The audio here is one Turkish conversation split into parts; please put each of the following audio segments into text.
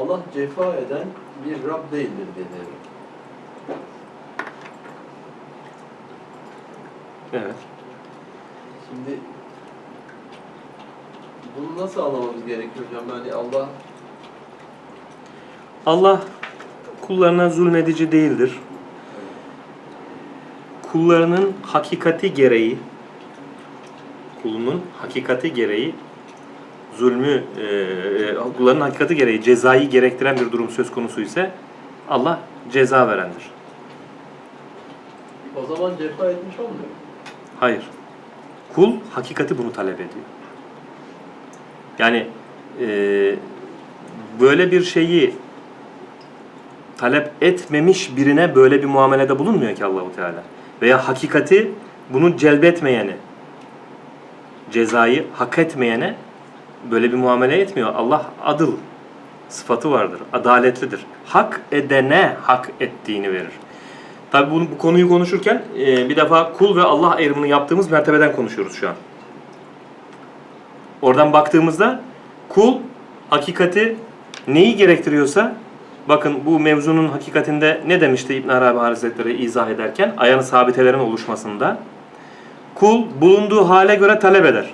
Allah cefa eden bir Rab değildir dedi. Evet. Şimdi bunu nasıl anlamamız gerekiyor hocam? Yani Allah Allah kullarına zulmedici değildir. Kullarının hakikati gereği kulunun hakikati gereği zulmü e, e, kulların hakikati gereği cezayı gerektiren bir durum söz konusu ise Allah ceza verendir. o zaman cefa etmiş olmuyor. mu? Hayır. Kul hakikati bunu talep ediyor. Yani e, böyle bir şeyi talep etmemiş birine böyle bir muamelede bulunmuyor ki Allahu Teala. Veya hakikati bunu celbetmeyene, cezayı hak etmeyene böyle bir muamele etmiyor. Allah adıl sıfatı vardır, adaletlidir. Hak edene hak ettiğini verir. Tabi bunu, bu konuyu konuşurken e, bir defa kul ve Allah ayrımını yaptığımız mertebeden konuşuyoruz şu an. Oradan baktığımızda kul hakikati neyi gerektiriyorsa bakın bu mevzunun hakikatinde ne demişti İbn Arabi Hazretleri izah ederken ayağın sabitelerin oluşmasında kul bulunduğu hale göre talep eder.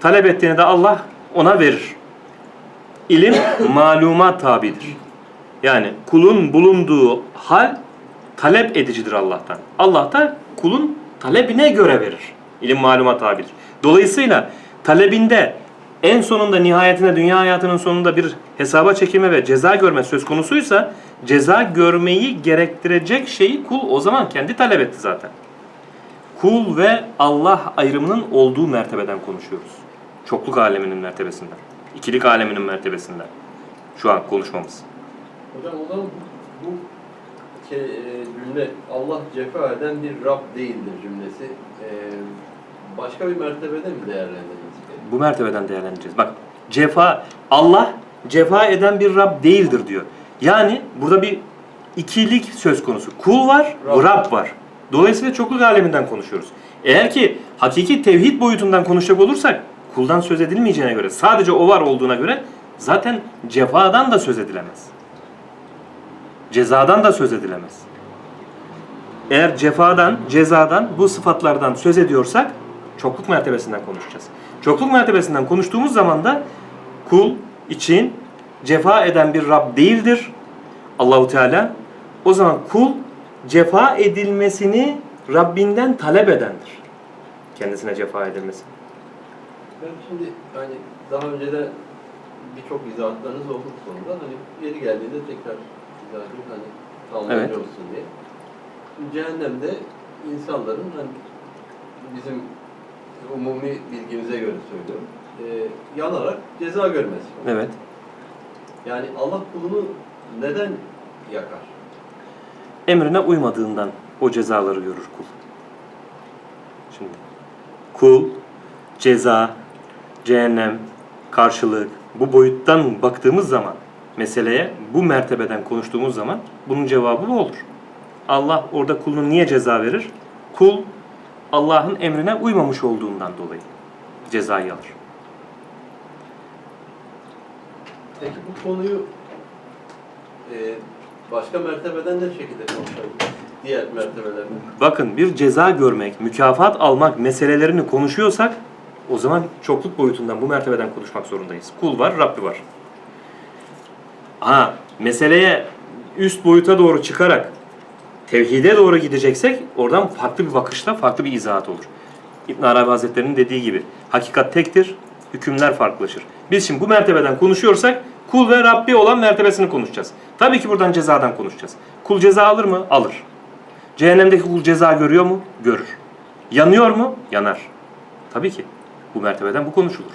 Talep ettiğini de Allah ona verir. İlim malumat tabidir. Yani kulun bulunduğu hal talep edicidir Allah'tan. Allah da kulun talebine göre verir. İlim malumat tabidir. Dolayısıyla talebinde en sonunda nihayetinde dünya hayatının sonunda bir hesaba çekilme ve ceza görme söz konusuysa ceza görmeyi gerektirecek şeyi kul o zaman kendi talep etti zaten. Kul ve Allah ayrımının olduğu mertebeden konuşuyoruz. Çokluk aleminin mertebesinden. ikilik aleminin mertebesinden. Şu an konuşmamız. Hocam o zaman bu, e, cümle Allah cefa eden bir Rab değildir cümlesi e, başka bir mertebede mi değerlendirilmesi gerekiyor? Bu mertebeden değerlendireceğiz. Bak cefa Allah cefa eden bir Rab değildir diyor. Yani burada bir ikilik söz konusu. Kul var, Rab. Rab, var. Dolayısıyla çokluk aleminden konuşuyoruz. Eğer ki hakiki tevhid boyutundan konuşacak olursak kuldan söz edilmeyeceğine göre sadece o var olduğuna göre zaten cefadan da söz edilemez. Cezadan da söz edilemez. Eğer cefadan, cezadan, bu sıfatlardan söz ediyorsak çokluk mertebesinden konuşacağız. Çokluk mertebesinden konuştuğumuz zaman da kul için cefa eden bir Rab değildir Allahu Teala. O zaman kul cefa edilmesini Rabbinden talep edendir. Kendisine cefa edilmesi. Ben şimdi hani daha önce de birçok izahatlarınız oldu bu konuda. Hani yeri geldiğinde tekrar izah edeyim hani tamamlayıcı Evet. olsun diye. Şimdi cehennemde insanların hani bizim umumi bilgimize göre söylüyorum. E, yanarak ceza görmesi. Evet. Yani Allah kulunu neden yakar? Emrine uymadığından o cezaları görür kul. Şimdi kul, ceza, cehennem, karşılık bu boyuttan baktığımız zaman meseleye bu mertebeden konuştuğumuz zaman bunun cevabı bu olur. Allah orada kuluna niye ceza verir? Kul Allah'ın emrine uymamış olduğundan dolayı cezayı alır. Peki bu konuyu e, başka mertebeden ne şekilde konuşabiliriz? Diğer mertebelerden. Bakın bir ceza görmek, mükafat almak meselelerini konuşuyorsak o zaman çokluk boyutundan bu mertebeden konuşmak zorundayız. Kul var, Rabbi var. Ha, meseleye üst boyuta doğru çıkarak tevhide doğru gideceksek oradan farklı bir bakışla farklı bir izahat olur. İbn Arabi Hazretleri'nin dediği gibi hakikat tektir, hükümler farklılaşır. Biz şimdi bu mertebeden konuşuyorsak kul ve Rabbi olan mertebesini konuşacağız. Tabii ki buradan cezadan konuşacağız. Kul ceza alır mı? Alır. Cehennemdeki kul ceza görüyor mu? Görür. Yanıyor mu? Yanar. Tabii ki. Bu mertebeden bu konuşulur.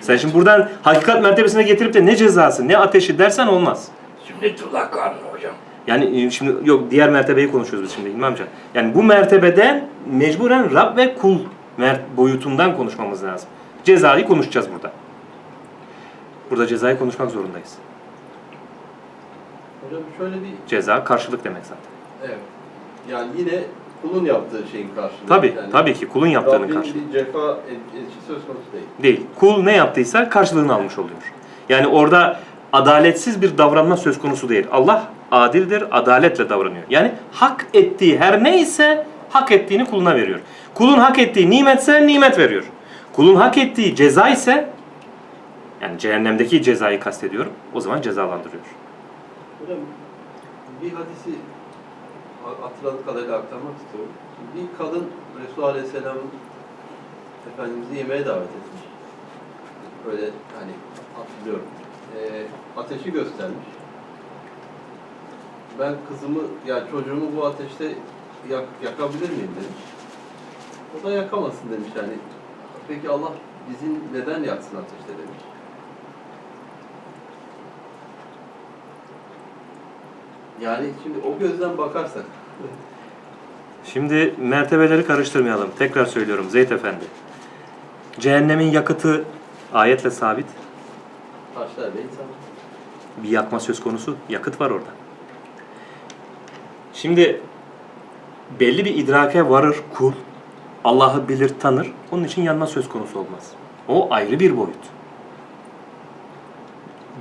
Sen şimdi buradan hakikat mertebesine getirip de ne cezası, ne ateşi dersen olmaz. Sünnetullah kanunu hocam. Yani e, şimdi yok diğer mertebeyi konuşuyoruz biz şimdi İlmi amca. Yani bu mertebeden mecburen Rab ve kul mer- boyutundan konuşmamız lazım. Cezayı konuşacağız burada. Burada cezayı konuşmak zorundayız. Hocam şöyle bir Ceza karşılık demek zaten. evet. Yani yine kulun yaptığı şeyin karşılığı. Tabii, yani, tabii ki kulun yaptığının Rabbin karşılığı. bir cefa edişi söz konusu değil. Değil. Kul ne yaptıysa karşılığını almış oluyor. Yani orada adaletsiz bir davranma söz konusu değil. Allah adildir, adaletle davranıyor. Yani hak ettiği her neyse hak ettiğini kuluna veriyor. Kulun hak ettiği nimetse nimet veriyor. Kulun hak ettiği ceza ise yani cehennemdeki cezayı kastediyorum. O zaman cezalandırıyor. Hocam bir hadisi ha- hatırladığım kadarıyla aktarmak istiyorum. Bir kadın Resulullah Aleyhisselam'ın Efendimiz'i yemeğe davet etmiş. Böyle hani hatırlıyorum. Ee, ateşi göstermiş. Ben kızımı, ya çocuğumu bu ateşte yak, yakabilir miyim demiş. O da yakamazsın demiş yani. Peki Allah bizi neden yaksın ateşte demiş. Yani şimdi o gözden bakarsak Şimdi mertebeleri karıştırmayalım. Tekrar söylüyorum Zeyd Efendi. Cehennemin yakıtı ayetle sabit. taşlar ve insan Bir yakma söz konusu. Yakıt var orada. Şimdi belli bir idrake varır kul. Allah'ı bilir, tanır. Onun için yanma söz konusu olmaz. O ayrı bir boyut.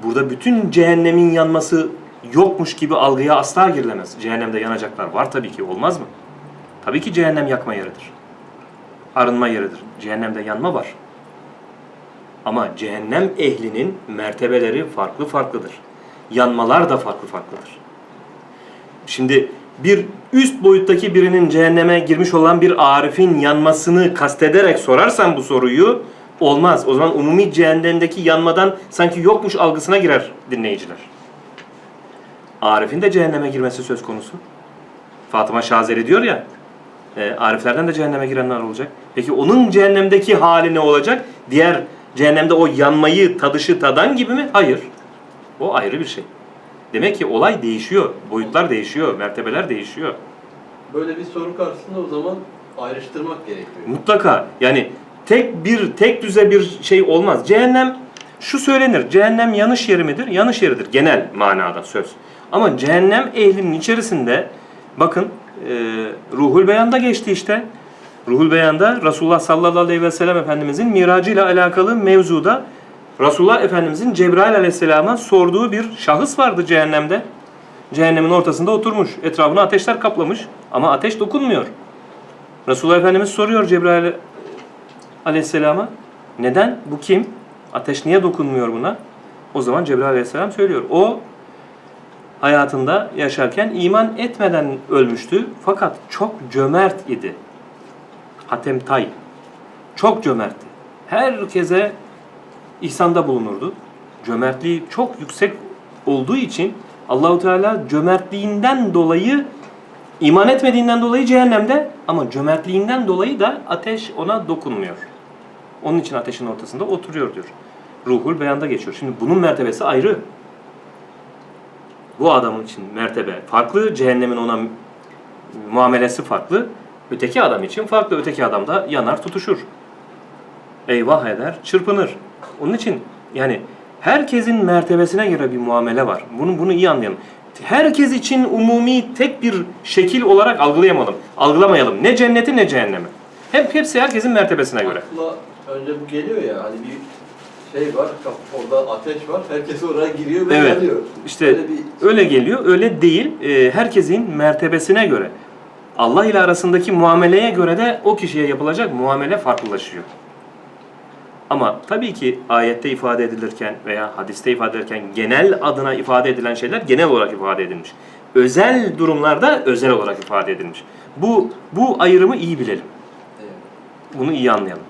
Burada bütün cehennemin yanması yokmuş gibi algıya asla girilemez. Cehennemde yanacaklar var tabii ki. Olmaz mı? Tabii ki cehennem yakma yeridir. Arınma yeridir. Cehennemde yanma var. Ama cehennem ehlinin mertebeleri farklı farklıdır. Yanmalar da farklı farklıdır. Şimdi bir üst boyuttaki birinin cehenneme girmiş olan bir arifin yanmasını kastederek sorarsan bu soruyu olmaz. O zaman umumi cehennemdeki yanmadan sanki yokmuş algısına girer dinleyiciler. Arif'in de cehenneme girmesi söz konusu. Fatıma Şazeli diyor ya, e, Ariflerden de cehenneme girenler olacak. Peki onun cehennemdeki hali ne olacak? Diğer cehennemde o yanmayı, tadışı tadan gibi mi? Hayır. O ayrı bir şey. Demek ki olay değişiyor, boyutlar değişiyor, mertebeler değişiyor. böyle bir soru karşısında o zaman ayrıştırmak gerekiyor. Mutlaka yani tek bir tek düze bir şey olmaz. Cehennem şu söylenir. Cehennem yanış yeri midir? Yanış yeridir genel manada söz. Ama cehennem ehlinin içerisinde bakın e, Ruhul Beyan'da geçti işte. Ruhul Beyan'da Resulullah sallallahu aleyhi ve sellem Efendimizin miracıyla alakalı mevzuda Resulullah Efendimizin Cebrail aleyhisselama sorduğu bir şahıs vardı cehennemde. Cehennemin ortasında oturmuş. Etrafını ateşler kaplamış ama ateş dokunmuyor. Resulullah Efendimiz soruyor Cebrail aleyhisselama. Neden? Bu kim? Ateş niye dokunmuyor buna? O zaman Cebrail aleyhisselam söylüyor. O hayatında yaşarken iman etmeden ölmüştü. Fakat çok cömert idi. Hatem Tay. Çok cömertti. Herkese ihsanda bulunurdu. Cömertliği çok yüksek olduğu için Allahu Teala cömertliğinden dolayı iman etmediğinden dolayı cehennemde ama cömertliğinden dolayı da ateş ona dokunmuyor. Onun için ateşin ortasında oturuyor diyor. Ruhul beyanda geçiyor. Şimdi bunun mertebesi ayrı. Bu adamın için mertebe farklı, cehennemin ona muamelesi farklı. Öteki adam için farklı. Öteki adam da yanar, tutuşur. Eyvah eder, çırpınır. Onun için yani herkesin mertebesine göre bir muamele var. Bunu bunu iyi anlayalım. Herkes için umumi tek bir şekil olarak algılayamayalım. Algılamayalım. Ne cenneti ne cehennemi. Hep hepsi herkesin mertebesine göre. Akla önce bu geliyor ya hani bir şey var, orada ateş var, herkes oraya giriyor ve Evet. yanıyor. İşte Böyle bir öyle geliyor, öyle değil. Ee, herkesin mertebesine göre. Allah ile arasındaki muameleye göre de o kişiye yapılacak muamele farklılaşıyor. Ama tabii ki ayette ifade edilirken veya hadiste ifade edilirken genel adına ifade edilen şeyler genel olarak ifade edilmiş. Özel durumlarda özel olarak ifade edilmiş. Bu bu ayrımı iyi bilelim. Bunu iyi anlayalım.